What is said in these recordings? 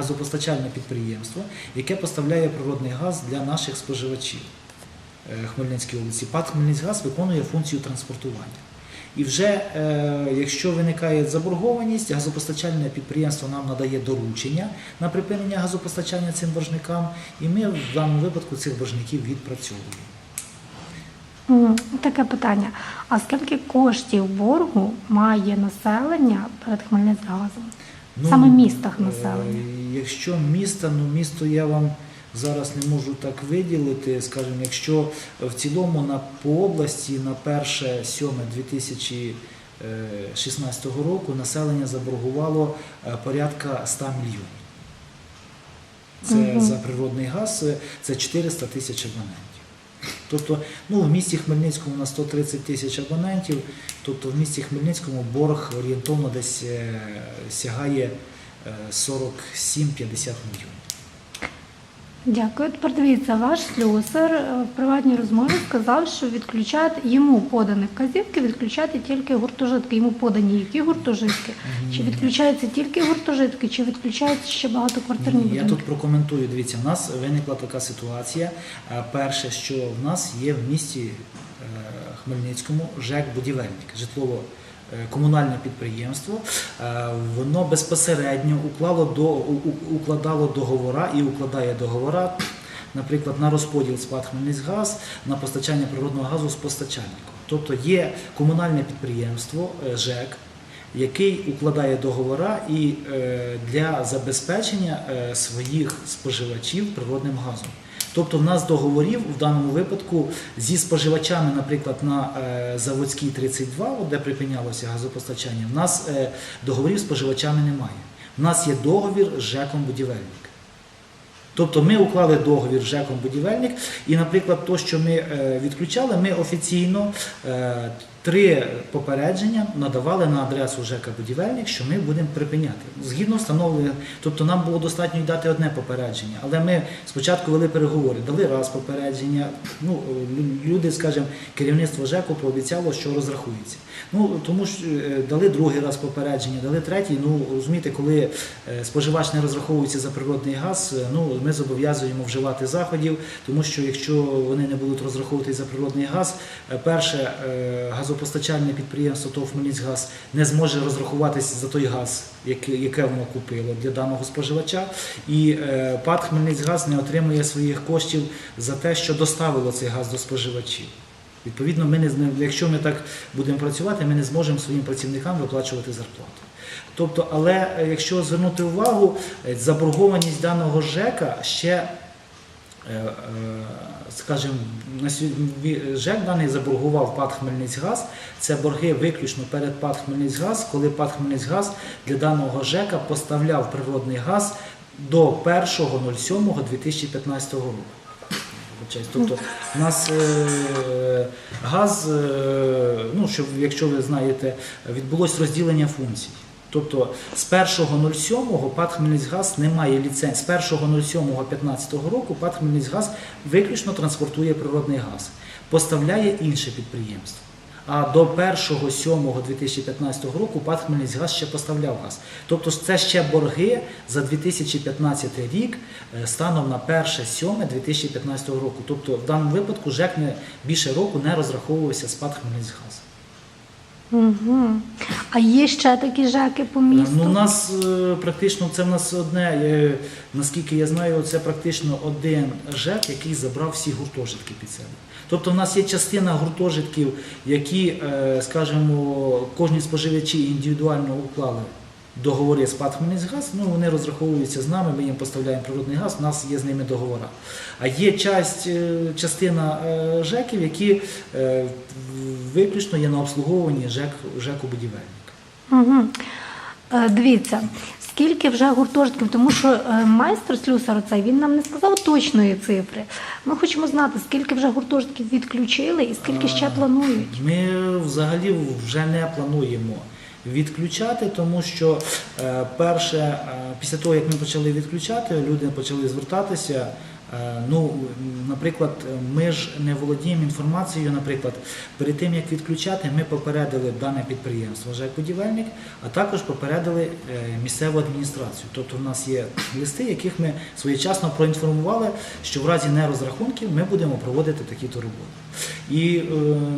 газопостачальне підприємство, яке поставляє природний газ для наших споживачів Хмельницької області. ПАТ Хмельницькгаз виконує функцію транспортування. І вже е, якщо виникає заборгованість, газопостачальне підприємство нам надає доручення на припинення газопостачання цим боржникам, і ми в даному випадку цих боржників відпрацьовуємо. Таке питання. А скільки коштів боргу має населення перед Хмельницькгазом? Саме в містах е, населення. Якщо місто, ну місто я вам зараз не можу так виділити, скажімо, якщо в цілому на по області на 1 7 2016 року населення заборгувало е, порядка 100 мільйонів. Це Мгм. за природний газ, е, це 400 тисяч абонентів. Тобто, ну, в місті Хмельницькому на 130 тисяч абонентів, тобто в місті Хмельницькому борг орієнтовно десь е, сягає е, 47-50 мільйонів. Дякую. Тепер дивіться, ваш слюсар е, в приватній розмові сказав, що відключати йому подані вказівки, відключати тільки гуртожитки. Йому подані які гуртожитки? Чи відключаються тільки гуртожитки, чи відключаються ще багатоквартирні Ні, Я тут прокоментую. Дивіться, в нас виникла така ситуація. Е, Перше, що в нас є в місті е, Хмельницькому ЖЕК будівельник, житлово. Е, Комунальне підприємство, Е, воно безпосередньо уклало до укладало договора і укладає договора, наприклад, на розподіл СПАД Хмельницькгаз на постачання природного газу з постачальником. Тобто є комунальне підприємство е, ЖЕК, який укладає договора і для забезпечення своїх споживачів природним газом. Тобто в нас договорів в даному випадку зі споживачами, наприклад, на е, Заводській 32, от де припинялося газопостачання, в нас е, договорів з споживачами немає. У нас є договір з ЖЕКом будівельник. Тобто ми уклали договір з ЖЕКом будівельник, і, наприклад, то, що ми е, відключали, ми офіційно три попередження надавали на адресу ЖЕКа будівельник, що ми будемо припиняти. Згідно встановлення, тобто нам було достатньо дати одне попередження, але ми спочатку вели переговори, дали раз попередження. Ну, люди, скажімо, керівництво ЖЕКу пообіцяло, що розрахується. Ну тому ж е, дали другий раз попередження, дали третій. Ну розумієте, коли е, споживач не розраховується за природний газ, е, ну ми зобов'язуємо вживати заходів, тому що якщо вони не будуть розраховуватись за природний газ, перше е, газопостачальне підприємство ТОВ Хмельницькгаз не зможе розрахуватись за той газ, яке воно купило для даного споживача, і е, ПАД Хмельницькгаз не отримує своїх коштів за те, що доставило цей газ до споживачів. Відповідно, якщо ми так будемо працювати, ми не зможемо своїм працівникам виплачувати зарплату. Тобто, але е, якщо звернути увагу, е, заборгованість даного ЖЕКа ще, скажімо, на сьогодні ЖЕК даний заборгував ПАД Хмельницькгаз. Це борги виключно перед ПАД Хмельницькгаз, коли ПАД Хмельницькгаз для даного ЖЕКа поставляв природний газ до 1.07.2015 року. Тобто у нас е, газ, е, ну, що, якщо ви знаєте, відбулось розділення функцій. Тобто з 1.07 ПАД Хмельницькгаз не має ліцензії. З 1.07.15 року ПАД Хмельницькгаз виключно транспортує природний газ, поставляє інше підприємство. А до 1.07.2015 року ПАД Хмельницькгаз ще поставляв газ. Тобто це ще борги за 2015 рік е, станом на 1.07.2015 року. Тобто в даному випадку ЖЕК не, більше року не розраховувався з ПАД Хмельницькгаз. Угу. А є ще такі жеки по місту? Ну, у нас е, практично це в нас одне, е, наскільки я знаю, це практично один ЖЕК, який забрав всі гуртожитки під себе. Тобто в нас є частина гуртожитків, які, е, скажімо, кожні споживачі індивідуально уклали договори з ПАД Хмельницькгаз, ну вони розраховуються з нами, ми їм поставляємо природний газ, у нас є з ними договори. А є часть, е, частина е, ЖЕКів, які е, виключно є на обслуговуванні ЖЕК, ЖЕКу будівельника. Угу. Дивіться, скільки вже гуртожитків, тому що майстер слюсар цей він нам не сказав точної цифри. Ми хочемо знати, скільки вже гуртожитків відключили і скільки ще планують. Ми взагалі вже не плануємо відключати, тому що е, перше, е, після того як ми почали відключати, люди почали звертатися. Е, Ну, наприклад, ми ж не володіємо інформацією. Наприклад, перед тим як відключати, ми попередили дане підприємство ЖЕК будівельник, а також попередили місцеву адміністрацію. Тобто, в нас є листи, яких ми своєчасно проінформували, що в разі нерозрахунків ми будемо проводити такі-то роботи. І е,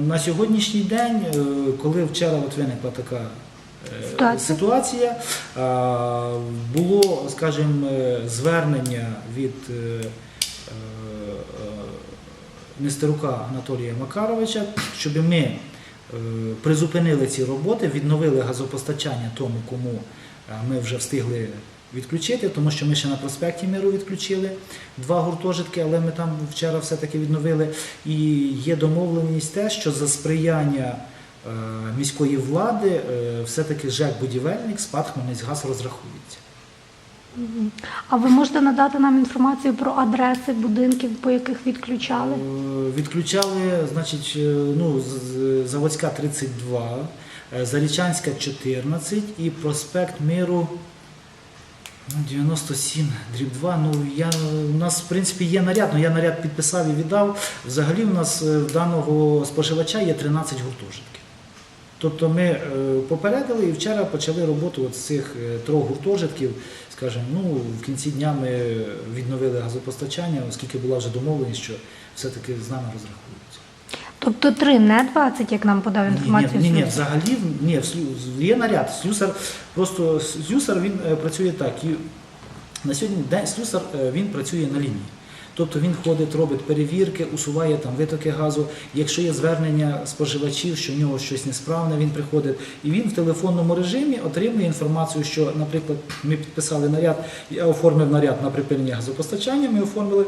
на сьогоднішній день, е, коли вчора от виникла така е, Ситуація. ситуація, е, було, скажімо, е, звернення від е, е, Нестерука Анатолія Макаровича, щоб ми е, призупинили ці роботи, відновили газопостачання тому, кому е, ми вже встигли відключити, тому що ми ще на проспекті Миру відключили два гуртожитки, але ми там вчора все-таки відновили. І є домовленість те, що за сприяння е, міської влади е, все-таки ЖЕК будівельник СПАД Хмельницькгаз розрахується. А ви можете надати нам інформацію про адреси будинків, по яких відключали? Е, Відключали, значить, е, ну, Заводська 32, е, Зарічанська 14 і проспект Миру ну, 97, дріб 2. Ну, я, у нас, в принципі, є наряд, але я наряд підписав і віддав. Взагалі у нас е, в даного споживача є 13 гуртожитків. Тобто ми е, попередили і вчора почали роботу от з цих е, трьох гуртожитків. Скажімо, ну, в кінці дня ми відновили газопостачання, оскільки була вже домовленість, що все-таки з нами розрахуються. Тобто три, не 20, як нам подав Ні, ні, ні, ні, взагалі ні, є наряд. Слюсар просто слюсар він е, працює так. І на сьогодні день слюсар він працює на лінії. Тобто він ходить, робить перевірки, усуває там витоки газу. Якщо є звернення споживачів, що в нього щось несправне, він приходить і він в телефонному режимі отримує інформацію, що, наприклад, ми підписали наряд, я оформив наряд на припинення газопостачання, ми оформили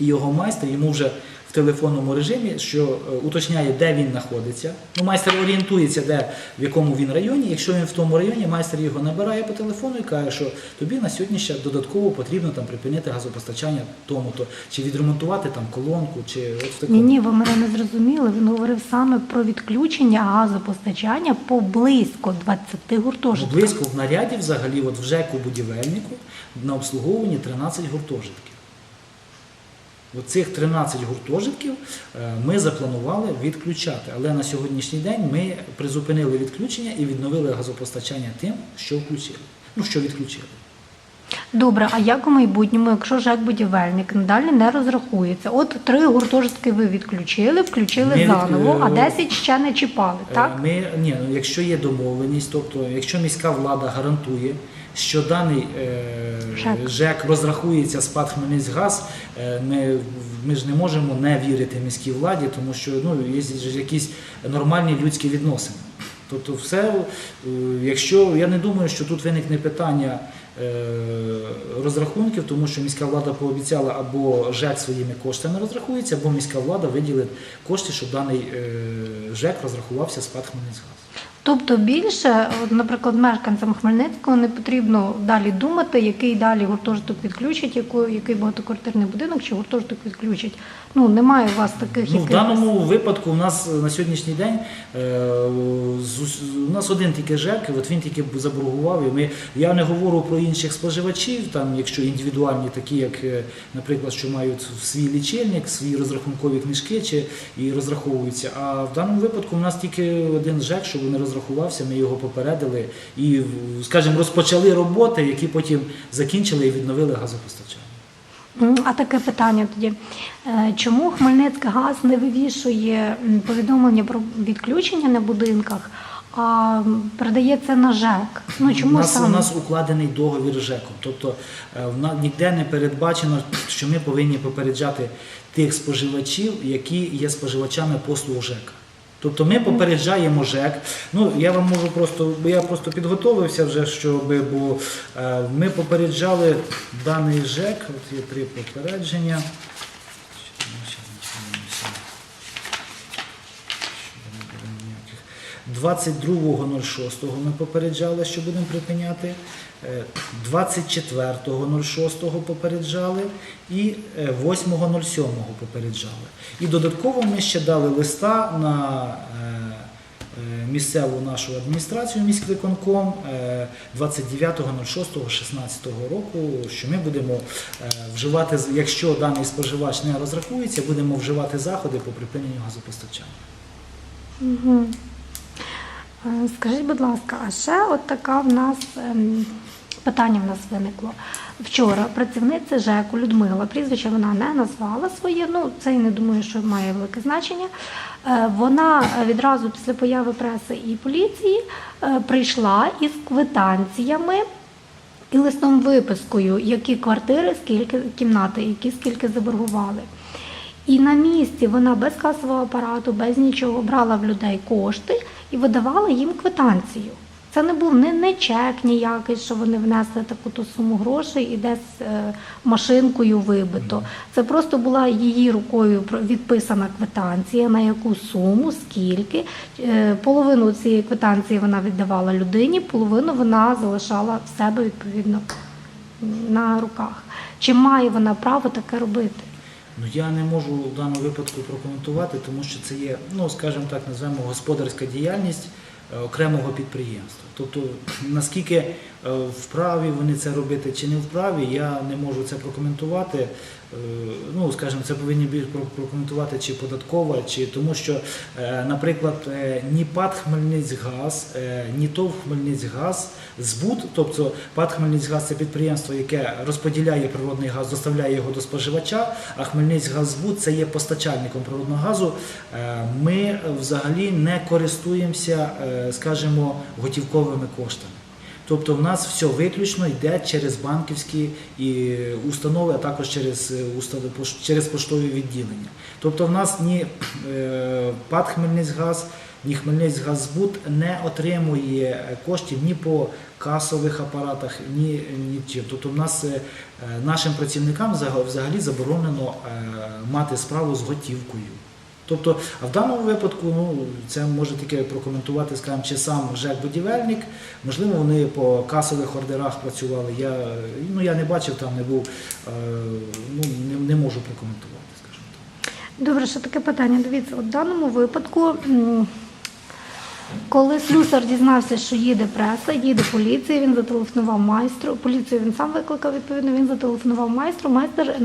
його майстер йому вже в телефонному режимі, що е, уточняє, де він знаходиться. Ну, майстер орієнтується, де в якому він районі. Якщо він в тому районі, майстер його набирає по телефону і каже, що тобі на сьогодні ще додатково потрібно там припинити газопостачання тому-то, чи відремонтувати там колонку, чи от в такому. Ні, ні, ви мене не зрозуміли. Він говорив саме про відключення газопостачання по близько 20 Ну, гуртожитків. Близько в наряді взагалі, от в ЖЕКу будівельнику на обслуговуванні 13 гуртожитків. Оцих 13 гуртожитків е, ми запланували відключати, але на сьогоднішній день ми призупинили відключення і відновили газопостачання тим, що включили. Ну, що відключили. Добре, а як у майбутньому, якщо ЖЕК будівельник надалі не розрахується? От три гуртожитки ви відключили, включили Ми від- заново, а е, 10 ще не чіпали, так? Е, Ми, ні, ну, якщо є домовленість, тобто якщо міська влада гарантує, що даний е, ЖЕК. ЖЕК розрахується з ПАД Хмельницькгаз, е, ми, ми ж не можемо не вірити міській владі, тому що ну, є ж якісь нормальні людські відносини. Тобто, все, е, якщо я не думаю, що тут виникне питання розрахунків, тому що міська влада пообіцяла або ЖЕК своїми коштами розрахується, або міська влада виділить кошти, щоб даний е, ЖЕК розрахувався з ПАД Хмельницькгаз. Тобто більше, от, наприклад, мешканцям Хмельницького не потрібно далі думати, який далі гуртожиток відключать, яку- який багатоквартирний будинок чи гуртожиток відключать. Ну немає у вас таких Ну, в даному випадку у нас на сьогоднішній день е, з у нас один тільки ЖЕК, от він тільки заборгував. І ми, я не говорю про інших споживачів, там, якщо індивідуальні, такі як, е, наприклад, що мають свій лічильник, свої розрахункові книжки чи, і розраховуються. А в даному випадку у нас тільки один ЖЕК, щоб не розрахувався, ми його попередили і, скажімо, розпочали роботи, які потім закінчили і відновили газопостачання. А таке питання тоді. Е, Чому Хмельницький газ не вивішує повідомлення про відключення на будинках, а передає це на ЖЕК? Ну чому у нас, саме? у нас укладений договір з ЖЕКом. Тобто е, в на- ніде не передбачено, що ми повинні попереджати тих споживачів, які є споживачами послуг ЖЕКа. Тобто ми попереджаємо ЖЕК. Ну я вам можу просто, бо я просто підготовився вже, щоб бо е, ми попереджали даний ЖЕК. От є три попередження. Щоб не було ніяких. 22.06 ми попереджали, що будемо припиняти. Е, 24.06 попереджали і е, 8.07 попереджали. І додатково ми ще дали листа на е, е, місцеву нашу адміністрацію, міськвиконком е, 29.06.16 року, що ми будемо е, вживати, якщо даний споживач не розрахується, будемо вживати заходи по припиненню газопостачання. Скажіть, будь ласка, а ще от така в нас ем, питання в нас виникло. Вчора працівниця ЖЕКу Людмила, прізвище вона не назвала своє, ну це я не думаю, що має велике значення. Е, Вона відразу після появи преси і поліції е, прийшла із квитанціями і листом випискою, які квартири, скільки кімнати, які скільки заборгували. І на місці вона без касового апарату, без нічого брала в людей кошти і видавала їм квитанцію. Це не був не, не чек ніякий, що вони внесли таку ту суму грошей і десь е, машинкою вибито. Це просто була її рукою відписана квитанція, на яку суму, скільки. Е, половину цієї квитанції вона віддавала людині, половину вона залишала в себе відповідно на руках. Чи має вона право таке робити? Ну я не можу в даному випадку прокоментувати, тому що це є, ну скажімо так, назвемо господарська діяльність окремого підприємства. Тобто, наскільки е, вправі вони це робити чи не вправі, я не можу це прокоментувати. Е, Ну, скажімо, це повинні більш прокоментувати чи податкова, чи тому що, е, наприклад, е, ні ПАД Хмельницькгаз, е, ні ТОВ Хмельницькгаз, збут, тобто ПАД Хмельницькгаз це підприємство, яке розподіляє природний газ, доставляє його до споживача, а Хмельницькгазбут це є постачальником природного газу. Е, Ми взагалі не користуємося, е, скажімо, готівковими коштами. Тобто в нас все виключно йде через банківські і установи, а також через, е, через поштові відділення. Тобто в нас ні е, ПАД Хмельницькгаз, ні Хмельницькгазбуд не отримує е, коштів ні по касових апаратах, ні, чим. Тобто в нас е, е, нашим працівникам взагалі заборонено е, мати справу з готівкою. Тобто, а в даному випадку, ну це може тільки прокоментувати, скажімо, чи сам ЖЕК-будівельник, можливо, вони по касових ордерах працювали. Я, ну, я не бачив, там не був, е, ну, не, не можу прокоментувати, скажімо так. Добре, ще таке питання. Дивіться, в даному випадку, коли слюсар дізнався, що їде преса, їде поліція, він зателефонував майстру. Поліцію він сам викликав, відповідно, він зателефонував майстру. Майстер е,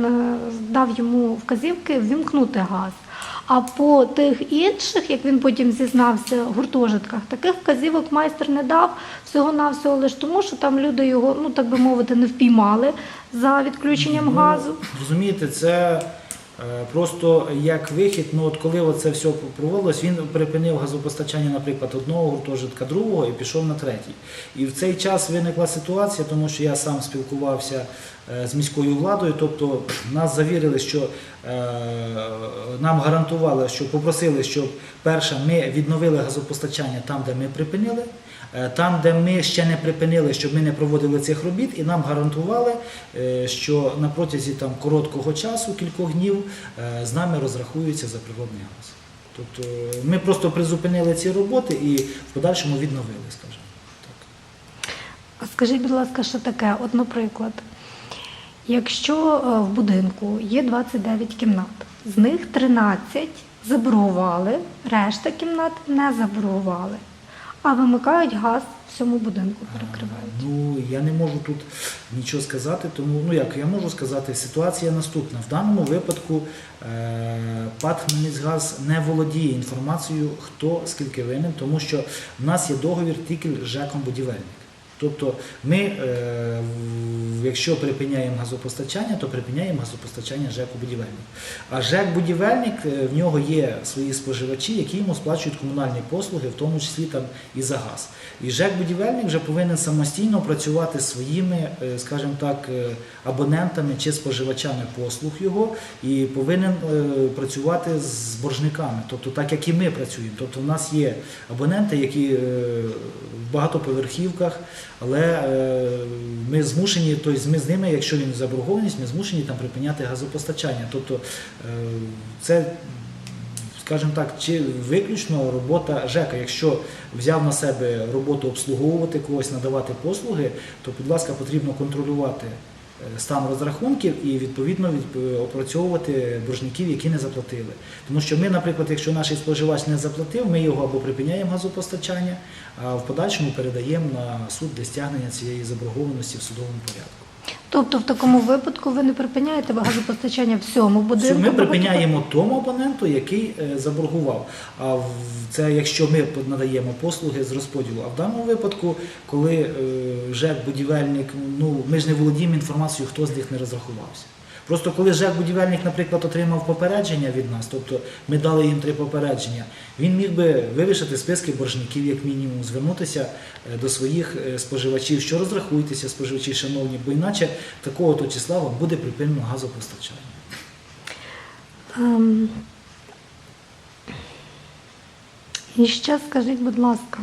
дав йому вказівки ввімкнути газ. А по тих інших, як він потім зізнався, гуртожитках, таких вказівок майстер не дав всього-навсього лише тому, що там люди його, ну так би мовити, не впіймали за відключенням Ну, газу. Розумієте, це е, просто як вихід. Ну от коли це все проводилось, він припинив газопостачання, наприклад, одного гуртожитка, другого і пішов на третій. І в цей час виникла ситуація, тому що я сам спілкувався з міською владою, тобто нас завірили, що е, нам гарантували, що попросили, щоб перше ми відновили газопостачання там, де ми припинили. Е, Там, де ми ще не припинили, щоб ми не проводили цих робіт, і нам гарантували, е, що на протязі там короткого часу, кількох днів, е, з нами розрахуються за природний газ. Тобто е, ми просто призупинили ці роботи і в подальшому відновили, скажімо так. Скажіть, будь ласка, що таке? От, наприклад, якщо е, в будинку є 29 кімнат, з них 13 заборгували, решта кімнат не заборгували, а вимикають газ всьому будинку перекривають. Ну я не можу тут нічого сказати, тому ну як я можу сказати, ситуація наступна. В даному випадку е, ПАД Хмельницькгаз не володіє інформацією, хто скільки винен, тому що в нас є договір тільки з ЖЕКом будівельник. Тобто ми, е, якщо припиняємо газопостачання, то припиняємо газопостачання ЖЕКу будівельник. А ЖЕК будівельник е, в нього є свої споживачі, які йому сплачують комунальні послуги, в тому числі там і за газ. І ЖЕК будівельник вже повинен самостійно працювати своїми, е, скажімо так, абонентами чи споживачами послуг його, і повинен працювати з боржниками, тобто так як і ми працюємо. Тобто в нас є абоненти, які в багатоповерхівках, але е, ми змушені, тобто ми з ними, якщо він заборгованість, ми змушені там припиняти газопостачання. Тобто е, це скажімо так, чи виключно робота ЖЕКа. Якщо взяв на себе роботу обслуговувати когось, надавати послуги, то, будь ласка, потрібно контролювати стан розрахунків і відповідно від- опрацьовувати боржників, які не заплатили. Тому що ми, наприклад, якщо наш споживач не заплатив, ми його або припиняємо газопостачання, а в подальшому передаємо на суд для стягнення цієї заборгованості в судовому порядку. Тобто в такому випадку ви не припиняєте газопостачання всьому будинку? Ми припиняємо тому абоненту, який е, заборгував. А це якщо ми надаємо послуги з розподілу. А в даному випадку, коли вже будівельник, ну ми ж не володіємо інформацією, хто з них не розрахувався. Просто коли ЖЕК будівельник, наприклад, отримав попередження від нас, тобто ми дали їм три попередження, він міг би вивішати списки боржників, як мінімум, звернутися е, до своїх е, споживачів, що розрахуйтеся, споживачі, шановні, бо іначе такого то числа вам буде припинено газопостачання. Ем, І ще скажіть, будь ласка,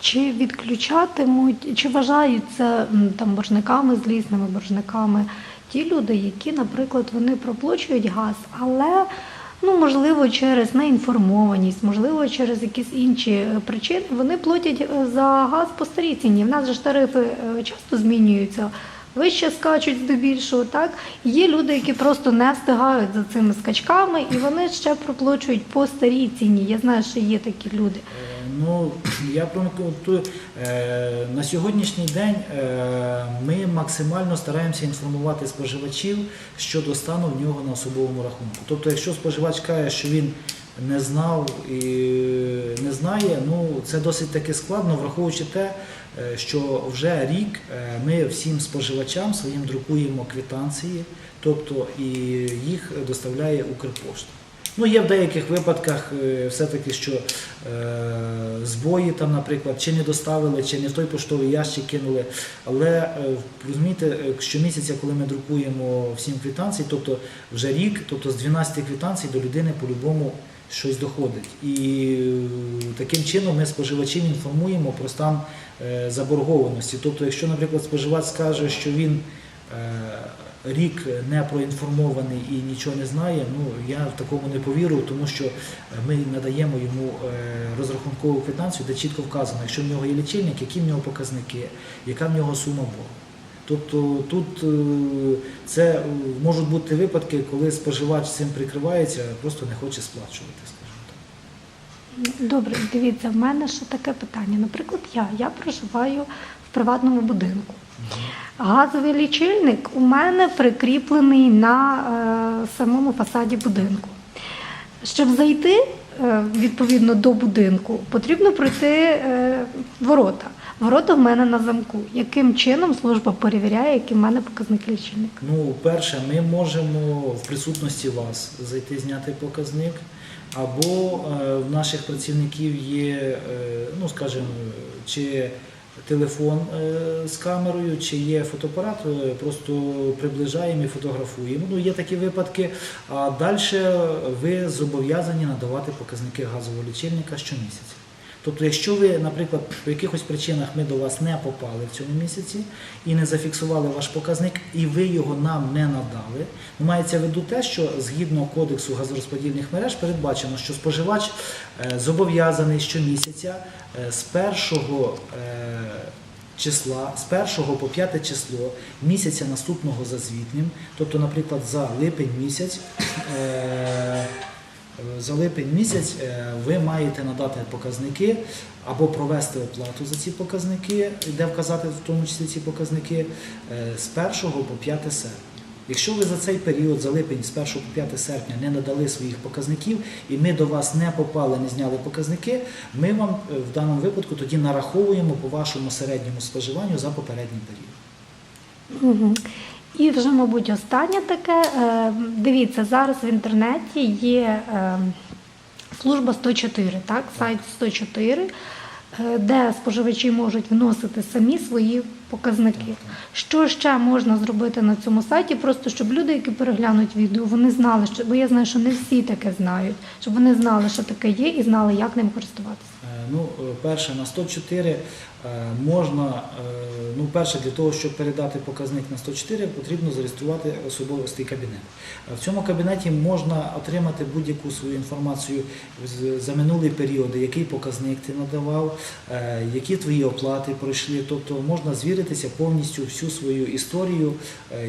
чи відключатимуть, чи вважаються там боржниками, злісними боржниками ті люди, які, наприклад, вони проплачують газ, але ну, можливо, через неінформованість, можливо, через якісь інші е, причини, вони платять е, за газ по старій ціні. В нас же ж тарифи е, часто змінюються. Вище скачуть здебільшого, так є люди, які просто не встигають за цими скачками, і вони ще проплачують по старій ціні. Я знаю, що є такі люди. Е, Ну, я прокоментую. Е, На сьогоднішній день е, ми максимально стараємося інформувати споживачів щодо стану в нього на особовому рахунку. Тобто, якщо споживач каже, що він не знав і не знає, ну це досить таки складно, враховуючи те, що вже рік е, ми всім споживачам своїм друкуємо квитанції, тобто і їх доставляє Укрпошта. Ну, є в деяких випадках е, все-таки, що е, збої там, наприклад, чи не доставили, чи не в той поштовий ящик кинули. Але е, розумієте, е, щомісяця, коли ми друкуємо всім квитанції, тобто вже рік, тобто з 12 квитанцій до людини по-любому щось доходить. І е, таким чином ми споживачів інформуємо про стан е, заборгованості. Тобто, якщо, наприклад, споживач скаже, що він е, рік не проінформований і нічого не знає, ну я в такому не повірю, тому що ми надаємо йому розрахункову квитанцію, де чітко вказано, якщо в нього є лічильник, які в нього показники, яка в нього сума боргу. Тобто тут е, це е, можуть бути випадки, коли споживач цим прикривається, а просто не хоче сплачувати, скажімо так. Добре, дивіться, в мене ще таке питання. Наприклад, я, я проживаю в приватному будинку. Газовий лічильник у мене прикріплений на е, самому фасаді будинку. Щоб зайти е, відповідно до будинку, потрібно пройти е, ворота. Ворота в мене на замку. Яким чином служба перевіряє, які в мене показники лічильника? Ну, перше, ми можемо в присутності вас зайти, зняти показник, або е, в наших працівників є, е, ну скажімо, чи телефон е, з камерою, чи є фотоапарат, е, просто приближаємо і фотографуємо. Ну, є такі випадки. А далі ви зобов'язані надавати показники газового лічильника щомісяця. Тобто, якщо ви, наприклад, по якихось причинах ми до вас не попали в цьому місяці і не зафіксували ваш показник, і ви його нам не надали, мається в виду те, що згідно кодексу газорозподільних мереж передбачено, що споживач е, зобов'язаний щомісяця е, з першого е, числа, з 1 по 5 число місяця наступного за звітним, тобто, наприклад, за липень місяць. За липень місяць е, ви маєте надати показники або провести оплату за ці показники, де вказати в тому числі ці показники е, з 1 по 5 серпня. Якщо ви за цей період, за липень, з 1 по 5 серпня не надали своїх показників, і ми до вас не попали, не зняли показники, ми вам е, в даному випадку тоді нараховуємо по вашому середньому споживанню за попередній період. І вже, мабуть, останнє таке. Е, Дивіться, зараз в інтернеті є е, служба 104, так, сайт 104, е, де споживачі можуть вносити самі свої показники. Що ще можна зробити на цьому сайті, просто щоб люди, які переглянуть відео, вони знали, що бо я знаю, що не всі таке знають, щоб вони знали, що таке є, і знали, як ним користуватися. Ну, е, перше, на 104 е, можна, е, ну, перше, для того, щоб передати показник на 104, потрібно зареєструвати особистий кабінет. В цьому кабінеті можна отримати будь-яку свою інформацію за минулі періоди, який показник ти надавав, які твої оплати пройшли. Тобто можна звіритися повністю всю свою історію,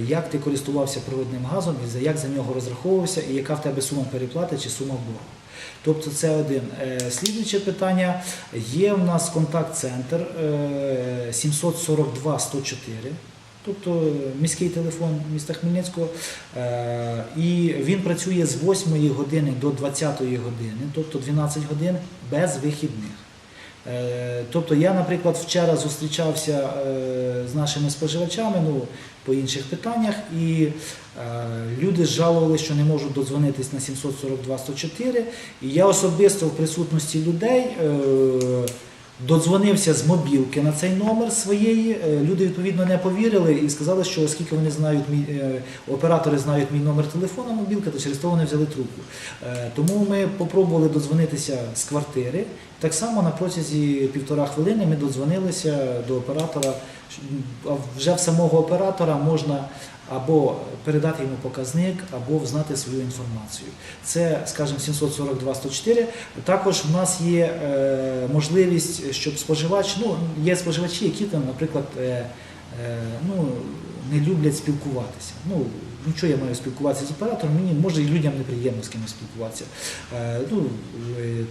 як ти користувався проводним газом, за- як за нього розраховувався, і яка в тебе сума переплати чи сума боргу. Тобто це один. Е, Слідуюче питання. Є в нас контакт-центр е, 742 104. Тобто е, міський телефон міста Хмельницького, Е, і він працює з 8 години до 20 години, тобто 12 годин без вихідних. Е, Тобто я, наприклад, вчора зустрічався е, з нашими споживачами ну, по інших питаннях, і е, люди жалували, що не можуть додзвонитись на 742-104. І я особисто в присутності людей додзвонився з мобілки на цей номер своєї. Е, Люди відповідно не повірили і сказали, що оскільки вони знають мій е, оператори знають мій номер телефону мобілки, то через то вони взяли трубку. Е, Тому ми спробували додзвонитися з квартири. Так само на протязі півтора хвилини ми додзвонилися до оператора. А Вже в самого оператора можна або передати йому показник, або знати свою інформацію. Це, скажімо, 742-104. Також в нас є е, можливість, щоб споживач, ну, є споживачі, які там, наприклад, е, е, ну, не люблять спілкуватися. Ну, ну, що я маю спілкуватися з оператором, мені може і людям неприємно з кимось спілкуватися. Ну,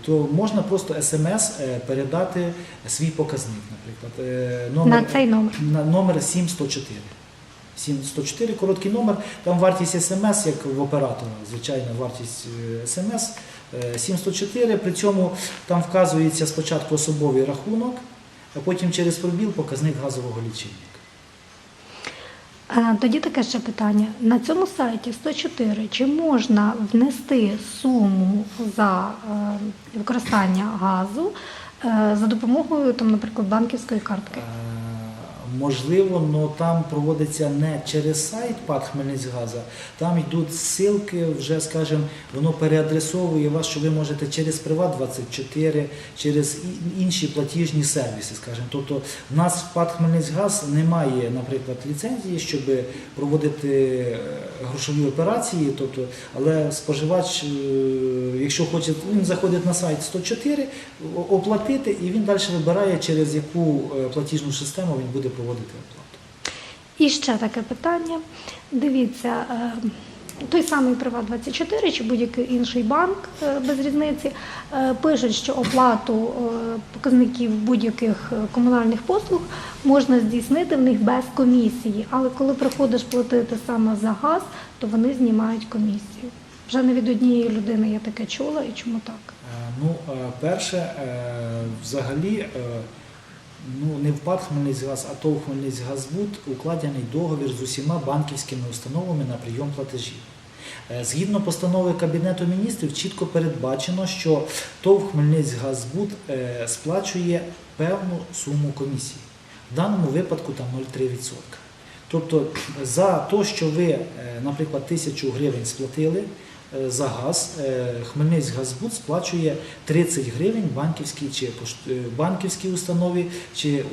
то можна просто смс передати свій показник, наприклад. Е, На цей номер. на номер 7104. 7104, короткий номер, там вартість смс, як в оператора, звичайна вартість е, смс е, 7104, при цьому там вказується спочатку особовий рахунок, а потім через пробіл показник газового лічильника. Е, Тоді таке ще питання. На цьому сайті 104 чи можна внести суму за е, використання газу е, за допомогою, там, наприклад, банківської картки? Можливо, але там проводиться не через сайт ПАК Хмельницьгаза, там йдуть ссылки, вже, скажімо, воно переадресовує вас, що ви можете через Приват24, через інші платіжні сервіси, скажімо. Тобто в нас в ПАК Хмельницьгаз немає, наприклад, ліцензії, щоб проводити е, грошові операції, тобто, але споживач, е, якщо хоче, він заходить на сайт 104, оплатити, і він далі вибирає, через яку е, платіжну систему він буде проводити оплату. І ще таке питання. Дивіться, е, той самий Приват24 чи будь-який інший банк е, без різниці е, пишуть, що оплату показників будь-яких комунальних послуг можна здійснити в них без комісії. Але коли приходиш платити саме за газ, то вони знімають комісію. Вже не від однієї людини я таке чула і чому так? Ну, перше, взагалі, ну, не в ПАД Хмельницькгаз, а ТОВ Хмельницькгазбуд укладений договір з усіма банківськими установами на прийом платежів. Е, Згідно постанови Кабінету міністрів, чітко передбачено, що ТОВ Хмельницькгазбуд е, сплачує певну суму комісії. В даному випадку там 0,3%. Тобто за те, що ви, е, наприклад, тисячу гривень сплатили за газ, е, Хмельницькгазбуд сплачує 30 гривень банківській чи е, банківській установі чи